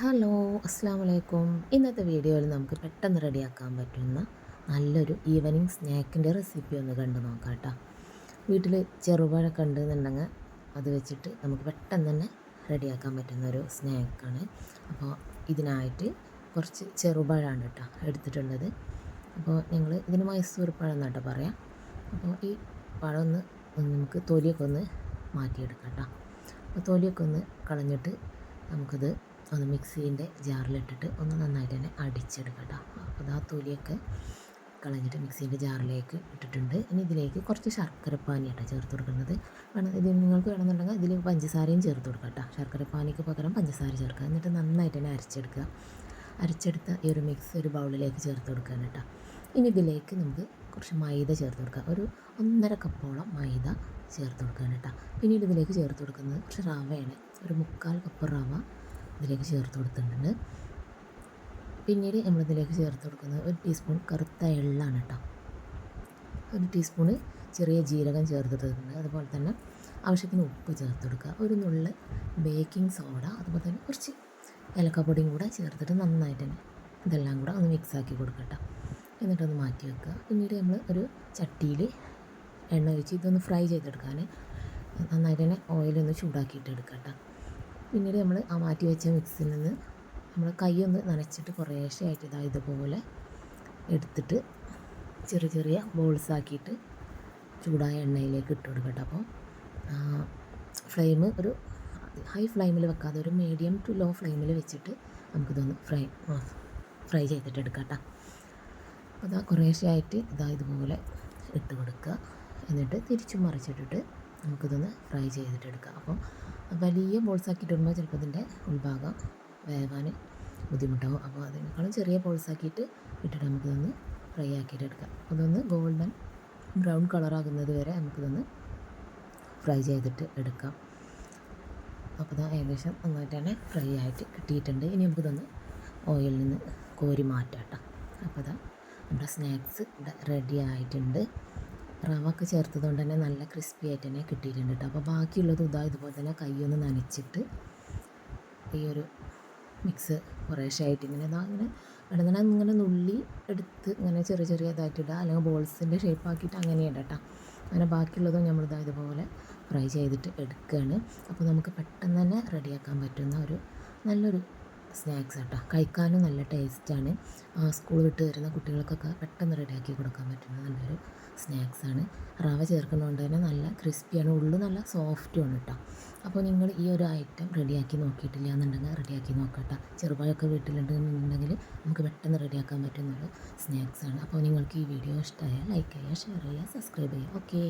Hello അസ്സാം വലൈക്കും ഇന്നത്തെ വീഡിയോയിൽ നമുക്ക് പെട്ടെന്ന് റെഡിയാക്കാൻ പറ്റുന്ന നല്ലൊരു ഈവനിങ് സ്നാക്കിന്റെ റെസിപ്പി ഒന്ന് കണ്ടു നോക്കാം കേട്ടോ. വീട്ടിൽ ചെറുപഴമൊക്കെ ഉണ്ടെന്നുണ്ടെങ്കിൽ അത് വെച്ചിട്ട് നമുക്ക് പെട്ടെന്ന് തന്നെ റെഡിയാക്കാൻ പറ്റുന്ന ഒരു സ്നാക്കാണ്. അപ്പോൾ ഇതിനായിട്ട് കുറച്ച് ചെറുപഴമാണ് കേട്ടോ എടുത്തിട്ടുള്ളത്. അപ്പോൾ ഞങ്ങൾ ഇതിന് മൈസൂർ പഴം എന്നാട്ടോ പറയാം. അപ്പോൾ ഈ പഴം ഒന്ന് നമുക്ക് തൊലിയൊക്കെ ഒന്ന് മാറ്റിയെടുക്കാം കേട്ടോ. അപ്പോൾ തൊലിയൊക്കെ ഒന്ന് കളഞ്ഞിട്ട് നമുക്കിത് ഒന്ന് മിക്സീന്റെ ജാറിലിട്ടിട്ട് ഒന്ന് നന്നായിട്ട് തന്നെ അടിച്ചെടുക്കുക കേട്ടോ. അപ്പോൾ ആ തൊലിയൊക്കെ കളഞ്ഞിട്ട് മിക്സീന്റെ ജാറിലേക്ക് ഇട്ടിട്ടുണ്ട്. ഇനി ഇതിലേക്ക് കുറച്ച് ശർക്കരപ്പാനിയാട്ടോ ചേർത്ത് കൊടുക്കുന്നത്. വേണം ഇത് നിങ്ങൾക്ക് വേണമെന്നുണ്ടെങ്കിൽ ഇതിൽ പഞ്ചസാരയും ചേർത്ത് കൊടുക്കാം കേട്ടോ. ശർക്കരപ്പാനിക്ക് പകരം പഞ്ചസാര ചേർക്കുക. എന്നിട്ട് നന്നായിട്ട് തന്നെ അരച്ചെടുക്കുക. അരച്ചെടുത്ത ഈ ഒരു മിക്സ് ഒരു ബൗളിലേക്ക് ചേർത്ത് കൊടുക്കുക കേട്ടോ. ഇനി ഇതിലേക്ക് നമുക്ക് കുറച്ച് മൈദ ചേർത്ത് കൊടുക്കുക ഒരു ഒന്നര കപ്പോളം മൈദ ചേർത്ത് കൊടുക്കുകയാണ് കേട്ടോ. പിന്നീട് ഇതിലേക്ക് ചേർത്ത് കൊടുക്കുന്നത് കുറച്ച് റവയാണ്. ഒരു മുക്കാൽ കപ്പ് റവ ഇതിലേക്ക് ചേർത്ത് കൊടുത്തിട്ടുണ്ട്. പിന്നീട് നമ്മളിതിലേക്ക് ചേർത്ത് കൊടുക്കുന്നത് ഒരു ടീസ്പൂൺ കറുത്ത എള്ളാണ് കേട്ടോ. ഒരു ടീസ്പൂണ് ചെറിയ ജീരകം ചേർത്തിട്ടുണ്ട് അതുപോലെ തന്നെ ആവശ്യത്തിന് ഉപ്പ് ചേർത്ത് കൊടുക്കുക. ഒരു നുള്ള് ബേക്കിംഗ് സോഡ അതുപോലെ തന്നെ കുറച്ച് ഏലക്കപ്പൊടിയും കൂടെ ചേർത്തിട്ട് നന്നായിട്ട് തന്നെ ഇതെല്ലാം കൂടെ ഒന്ന് മിക്സാക്കി കൊടുക്കട്ടോ എന്നിട്ടൊന്ന് മാറ്റി വെക്കുക. പിന്നീട് നമ്മൾ ഒരു ചട്ടിയിൽ എണ്ണ ഒഴിച്ച് ഇതൊന്ന് ഫ്രൈ ചെയ്തെടുക്കാൻ നന്നായിട്ട് തന്നെ ഓയിലൊന്ന് ചൂടാക്കിയിട്ട് എടുക്കട്ടോ പിന്നീട് നമ്മൾ ആ മാറ്റി വെച്ച മിക്സിൽ നിന്ന് നമ്മൾ കൈ ഒന്ന് നനച്ചിട്ട് കുറേശ്ശെ ആയിട്ട് ഇതാ ഇതുപോലെ എടുത്തിട്ട് ചെറിയ ചെറിയ ബോൾസ് ആക്കിയിട്ട് ചൂടായ എണ്ണയിലേക്ക് ഇട്ട് കൊടുക്കട്ടെ അപ്പോൾ ഫ്ലെയിം ഒരു ഹൈ ഫ്ലെയിമിൽ വെക്കാതെ ഒരു മീഡിയം ടു ലോ ഫ്ലെയിമിൽ വെച്ചിട്ട് നമുക്കിതൊന്ന് ഫ്രൈ ഫ്രൈ ചെയ്തിട്ട് എടുക്കാം കേട്ടോ. അപ്പോൾ ഇതാ കുറേശ്ശെ ആയിട്ട് ഇതാ ഇതുപോലെ ഇട്ട് കൊടുക്കുക. എന്നിട്ട് തിരിച്ചും മറിച്ചിട്ടിട്ട് നമുക്കിതൊന്ന് ഫ്രൈ ചെയ്തിട്ട് എടുക്കാം അപ്പോൾ വലിയ ബോൾസ് ഇടുമ്പോൾ ചിലപ്പോൾ ഇതിന്റെ ഉൾഭാഗം വേവാൻ ബുദ്ധിമുട്ടാവും. അപ്പോൾ അതിനേക്കാളും ചെറിയ ബോൾസ് ആക്കിയിട്ട് ഇട്ടിട്ട് നമുക്കിതൊന്ന് ഫ്രൈ ആക്കിയിട്ട് എടുക്കാം അതൊന്ന് ഗോൾഡൻ ബ്രൗൺ കളറാകുന്നത് വരെ നമുക്കിതൊന്ന് ഫ്രൈ ചെയ്തിട്ട് എടുക്കാം. അപ്പോൾ ഇതാ ഏകദേശം നന്നായിട്ട് തന്നെ ഫ്രൈ ആയിട്ട് കിട്ടിയിട്ടുണ്ട്. ഇനി നമുക്കിതൊന്ന് ഓയിലിൽ നിന്ന് കോരി മാറ്റാം കേട്ടോ. അപ്പോൾ ഇതാ നമ്മുടെ സ്നാക്സ് ഇവിടെ റെഡി ആയിട്ടുണ്ട്. റവ ഒക്കെ ചേർത്തത് കൊണ്ട് തന്നെ നല്ല ക്രിസ്പി ആയിട്ട് തന്നെ കിട്ടിയിട്ടുണ്ട് കേട്ടോ അപ്പോൾ ബാക്കിയുള്ളത് ഇതാ ഇതുപോലെ തന്നെ കൈയൊന്ന് നനച്ചിട്ട് ഈ ഒരു മിക്സ് കുറേശ്ശെ ആയിട്ട് ഇങ്ങനെ ഇതാ ഇങ്ങനെ വേണമെന്നുണ്ടെങ്കിൽ ഇങ്ങനെ നുള്ളി എടുത്ത് ഇങ്ങനെ ചെറിയ ചെറിയ ഇതായിട്ട് അല്ലെങ്കിൽ ബോൾസിന്റെ ഷേപ്പ് ആക്കിയിട്ട് അങ്ങനെ ഇടാം അങ്ങനെ ബാക്കിയുള്ളതും നമ്മളിതാ ഇതുപോലെ ഫ്രൈ ചെയ്തിട്ട് എടുക്കുകയാണ് അപ്പോൾ നമുക്ക് പെട്ടെന്ന് തന്നെ റെഡിയാക്കാൻ പറ്റുന്ന ഒരു നല്ലൊരു സ്നാക്സ് കേട്ടോ കഴിക്കാനും നല്ല ടേസ്റ്റാണ്. സ്കൂൾ വിട്ട് വരുന്ന കുട്ടികൾക്കൊക്കെ പെട്ടെന്ന് റെഡിയാക്കി കൊടുക്കാൻ പറ്റുന്ന നല്ലൊരു സ്നാക്സാണ്. റവ ചേർക്കുന്നതുകൊണ്ട് തന്നെ നല്ല ക്രിസ്പിയാണ്. ഉള്ളു നല്ല സോഫ്റ്റുമാണ് കേട്ടോ. അപ്പോൾ നിങ്ങൾ ഈ ഒരു ഐറ്റം റെഡിയാക്കി നോക്കിയിട്ടില്ല എന്നുണ്ടെങ്കിൽ റെഡിയാക്കി നോക്കട്ടെ. ചെറുപഴമൊക്കെ വീട്ടിലുണ്ടെന്നുണ്ടെങ്കിൽ നമുക്ക് പെട്ടെന്ന് റെഡിയാക്കാൻ പറ്റുന്ന ഒരു സ്നാക്സാണ്. അപ്പോൾ നിങ്ങൾക്ക് ഈ വീഡിയോ ഇഷ്ടമായാൽ ലൈക്ക് ചെയ്യുക ഷെയർ ചെയ്യുക സബ്സ്ക്രൈബ് ചെയ്യുക. ഓക്കെ.